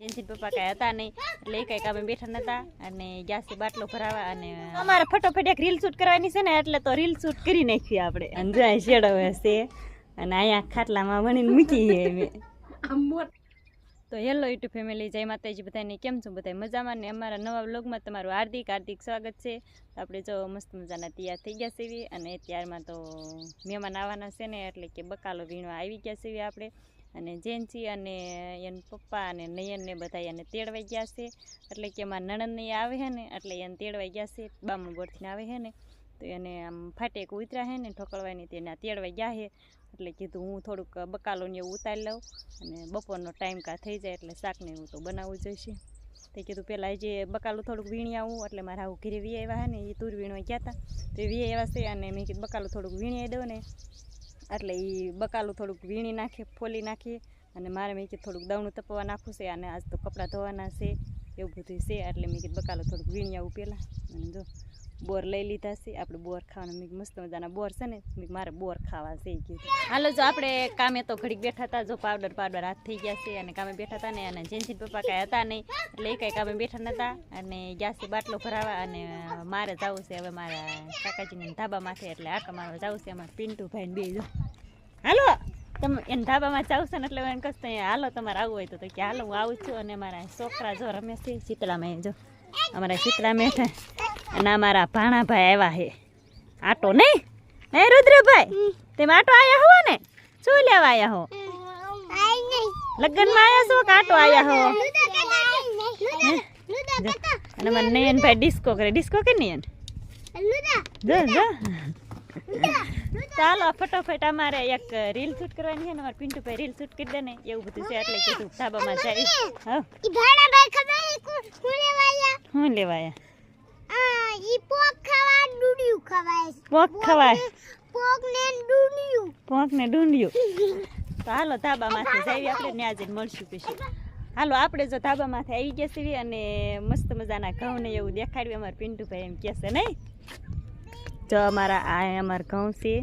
જેનથી પપ્પા કાંઈ હતા નહીં એટલે એ કાંઈક કામે બેઠા નતા અને ગેસથી બાટલો ભરાવા અને અમારે ફટોફટ એક રીલ શૂટ કરવાની છે ને એટલે તો રીલ શૂટ કરી નાખીએ આપણે. અંજાય શેડો છે અને અહીંયા ખાટલામાં વણીને મૂકી છે તો હેલો યુટ્યુબ ફેમિલી જય માતાજી બધાને કેમ છો બધા? મજામાં ને? અમારા નવા બ્લોગમાં તમારું હાર્દિક હાર્દિક સ્વાગત છે. આપણે જો મસ્ત મજાના તૈયાર થઈ ગયા સેવી અને ત્યારમાં તો મહેમાન આવવાના છે ને એટલે કે બકાલો વીણવા આવી ગયા સેવી આપણે. અને જેનસી અને એન પપ્પા અને નયનને બધા એને તેડવાઈ ગયા છે. એટલે કે મારા નણંદને આવે છે ને, એટલે એને તેડવાઈ ગયા છે, બામણ બોરથીને આવે છે ને. તો એને આમ ફાટેક ઉતર્યા છે ને ઠોકળવાની તેને તેડવાઈ ગયા છે એટલે કીધું હું થોડુંક બકાલોને એવું ઉતારી લઉં અને બપોરનો ટાઈમ કા થઈ જાય એટલે શાકને એવું તો બનાવવું જોઈશે. તે કીધું પહેલાં જે બકાલું થોડુંક વીણી આવું, એટલે મારા આવું ઘીરે વી આવ્યા હે ને, એ તુર વીણવા ગયા હતા તો એ વી આવ્યા છે અને મેં કીધું બકાલું થોડુંક વીણી દઉં ને. એટલે એ બકાલું થોડુંક વીણી નાખે, ફોલી નાખીએ અને મારે મેં કીધું થોડુંક દવણું તપવા નાખવું છે અને આજ તો કપડાં ધોવાના છે, એવું બધું છે એટલે મેં કીધું બકાલું થોડુંક વીણી આવું પહેલાં. અને જો બોર લઈ લીધા છે. આપણે બોર ખાવાનું મીક મસ્ત મજાના બોર છે ને, મીક મારે બોર ખાવા છે કીધું. હાલો જો આપણે કામે તો ઘડીક બેઠા હતા, જો પાવડર પાવડર હાથ થઈ ગયા છે અને કામે બેઠા હતા ને, અને જેનસી પપ્પા કાંઈ હતા નહીં, એટલે એ કાંઈ કામે બેઠા નતા અને ગેસથી બાટલો ભરાવા અને મારે જવું છે હવે મારા કાકાજીને ધાબા માથે, એટલે આટો મારવા જવું છે અમારે પિન્ટુભાઈ બે જો. હાલો, તમે એને ધાબામાં જાવ છો ને એટલે એને કહેશે અહીંયા, હાલો, તમારે આવવું હોય તો કે, હાલો, હું આવું છું. અને મારા છોકરા જો રમે છે શીતળામાં જો. અમારા શીતળા મેઠા અને અમારા ભાણાભાઈ આવ્યા હે આટો નહીં હે રુદ્રભાઈ તમે આટો આવ્યા હો ને? શું લેવા આવ્યા હો? લગ્નમાં આવ્યા છો કે આટો આવ્યા હો? અને નયન નયનભાઈ ડિસ્કો કરે. ડિસ્કો કે નયન જો જો. ચાલો ફટોફટ અમારે એક રીલ શૂટ કરવાની છે ને અમારે પિન્ટુભાઈ રીલ શૂટ કરી દે ને એવું બધું છે એટલે કીધું. ધાબામાં જાય. હા. શું લેવાયા પોક ખવાય પોક ને ડુંડિયું. તો હાલો ધાબામાંથી જઈએ આપણે ત્યાં જઈને મળશું પછી. હાલો આપણે જો ધાબામાંથી આવી ગયા છીએ અને મસ્ત મજાના ઘઉં ને એવું દેખાડ્યું. અમારા પિન્ટુભાઈ એમ કહેશે નહીં? જો અમારા આ અમારા ઘઉં છે.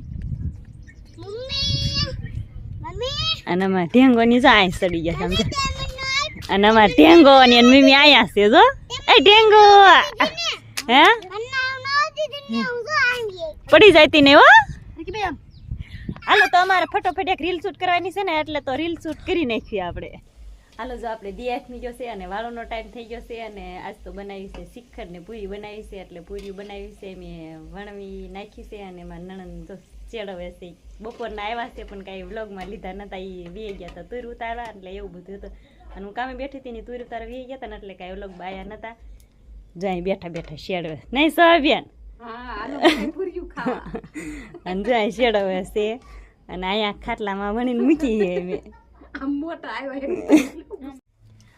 અને અમારા ઢેંગોની જો આય સડી ગયા સમજો અને અમારા ઢેંગો અને મમ્મી આયા છે જો? એ ઢેંગો! હે? પડી જાય ને હો? હાલો, તો અમારે ફટોફટ એક રીલ શૂટ કરવાની છે ને, એટલે તો રીલ શૂટ કરી નાખીએ આપણે. હાલો, જો આપણે દિયાખમી ગયો છે અને વાળોનો ટાઈમ થઈ ગયો છે અને આજ તો બનાવી છે શિખર ને પૂરી બનાવી છે, એટલે પૂરી બનાવી છે, મેં વણવી નાખી છે અને મારા નણંદ જો ચેડવે છે. બપોરના આવ્યા છે, પણ કાંઈ વ્લોગમાં લીધા નતા એ વી ગયા હતા, તુર ઉતારવા, એટલે એવું બધું હતું. અને હું કામે બેઠી હતી ને તુર ઉતારવા વી ગયા હતા ને, એટલે કાંઈ વ્લોગ બાયા નતા. જાય બેઠા બેઠા શેડવે. નહીં સભ્યાન અને જાય શેડવે છે અને અહીંયા ખાટલામાં ભણીને મૂકી મેં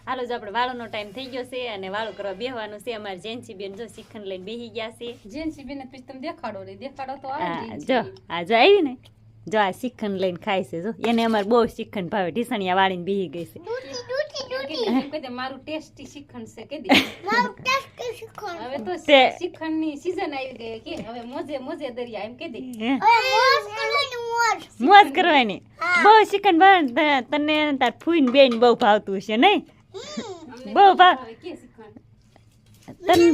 હાલો જો આપણે વાળોનો ટાઈમ થઈ ગયો છે અને વાળો કરવા બેહવાનું છે. અમારે જેન્સી બેન જો શિખંડ લઈને બેહી ગયા છે. જેન્સી બેન પછી તમે દેખાડો રે દેખાડો તો આ જો આ જો આવી ને. જો આ શિખંડ લઈને ખાય છે જો. એને અમારે બહુ શિખંડ ભાવે. ઢીસણિયા વાળીને બેહી ગઈ છે. કહી દે મારું ટેસ્ટી શ્રીખંડ છે દે. હવે તો શ્રીખંડની સીઝન આવી ગઈ કે હવે મોજે મોજે દરિયા એમ કહી દે. હે? મોજ કરવાની બહુ શિખંડ ભાવે તને તાર ફૂઈને બેન બહુ ભાવતું છે નહીં? બહુ ભાવ? કે તને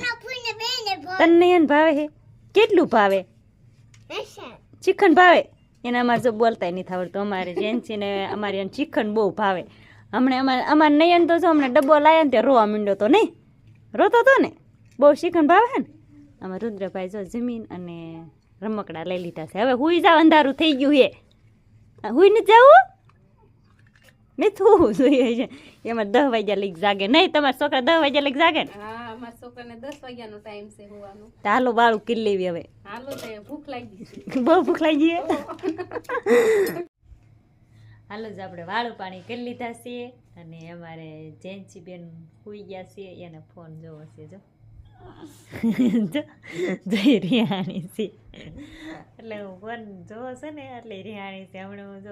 તને એને ભાવે છે કેટલું ભાવે? ચિકન ભાવે? એના અમારે જો બોલતા નથી આવડતું. અમારે જેન છે ને અમારે એને ચિકન બહુ ભાવે. હમણે અમારે અમારે નયન તો જો અમને ડબ્બો લાવ્યો ને તે રોવા માંડ્યો તો નહીં? રોતો તો ને? બહુ ચિકન ભાવે ને? આમાં રુદ્રભાઈ જો જમીન અને રમકડા લઈ લીધા છે. હવે હુઈ જાવ અંધારું થઈ ગયું હે. હુઈ નથી જવું નહીં થોડું જોઈએ છે. એમાં દસ વાગ્યા લઈ જાગે. નહીં તમારા છોકરા દસ વાગ્યા લઈ જાગે ને? અમારા છોકરાને દસ વાગ્યાનો ટાઈમ છે હોવાનો. હાલો બાળું કિલ્લી લેવી હવે. હાલો ભૂખ લાગી બહુ ભૂખ લાગી હાલો જ આપણે વાળું પાણી કરી લીધા છીએ અને અમારે જેન્સી બેન સુઈ ગયા છીએ, એને ફોન જોવો છે, જો. જઈ રિહાણી છે. એટલે હું ફોન જોવો છે ને, એટલે રિહાણી છે. હમણાં હું જો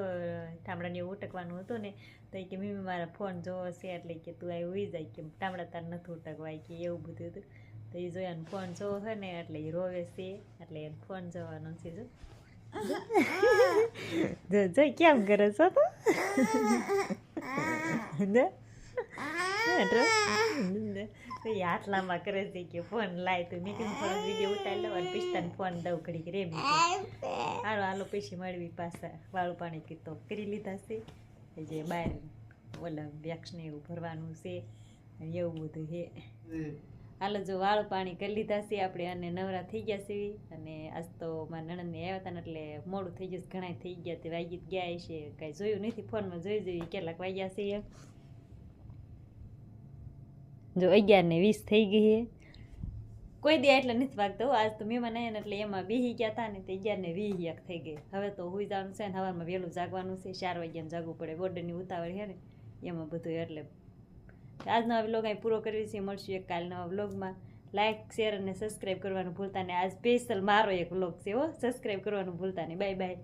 ઠામડાને ઉટકવાનું હતું ને, તો કે, મમ્મી, મારા ફોન જોવો છે. એટલે કે, તું આવી ઉઈ જાય કે, ઠામડા તાર નથી ઉટકવાય કે, એવું બધું હતું. તો એ જોયાને ફોન જોવો છે ને, એટલે એ રોવે છે. એટલે એને ફોન જોવાનો છે, જો. જો જો કેમ કરે છો તું હાથ લાંબા કરે છે કે ફોન લાય તો મેં ફોન વીડિયો ઉતારી લઉં અને પિસ્તાને ફોન દઉં ઘડીક રે. હાલો હાલો પછી મળવી પાછા વાળું પાણી કીધું કરી લીધા છે જે બહાર ઓલા વેક્સ ને એવું ભરવાનું છે એવું બધું છે હાલો, જો વાળું પાણી કરી લીધા છે આપણે અને નવરા થઈ ગયા છે. અને આજ તો મારા નણંદને આવ્યા હતા ને એટલે મોડું થઈ ગયું ઘણા થઈ ગયા તે વાગી ગયા છે કાંઈ જોયું નથી, ફોનમાં જોઈ જોઈ કેટલાક વાગ્યા છે. જો અગિયાર ને વીસ થઈ ગઈ છે. કોઈ દે એટલે નથી વાગતો આજ તો મહેમાન આવ્યા ને એટલે એમાં બીહી ગયા હતા ને તે અગિયાર ને વીસ એક થઈ ગઈ. હવે તો હુઈ જવાનું છે ને સવારમાં વહેલું જાગવાનું છે. ચાર વાગ્યાને જાગવું પડે. બોર્ડરની ઉતાવળ છે ને, એમાં બધું એટલે આજનો આ વ્લોગ અહીં પૂરો કરવી છે મળશું એક કાલના વ્લોગમાં. લાઇક શેર અને સબસ્ક્રાઈબ કરવાનું ભૂલતા નહીં. આજ સ્પેશિયલ મારો એક વ્લોગ છે હો. સબસ્ક્રાઈબ કરવાનું ભૂલતા નહીં. Bye bye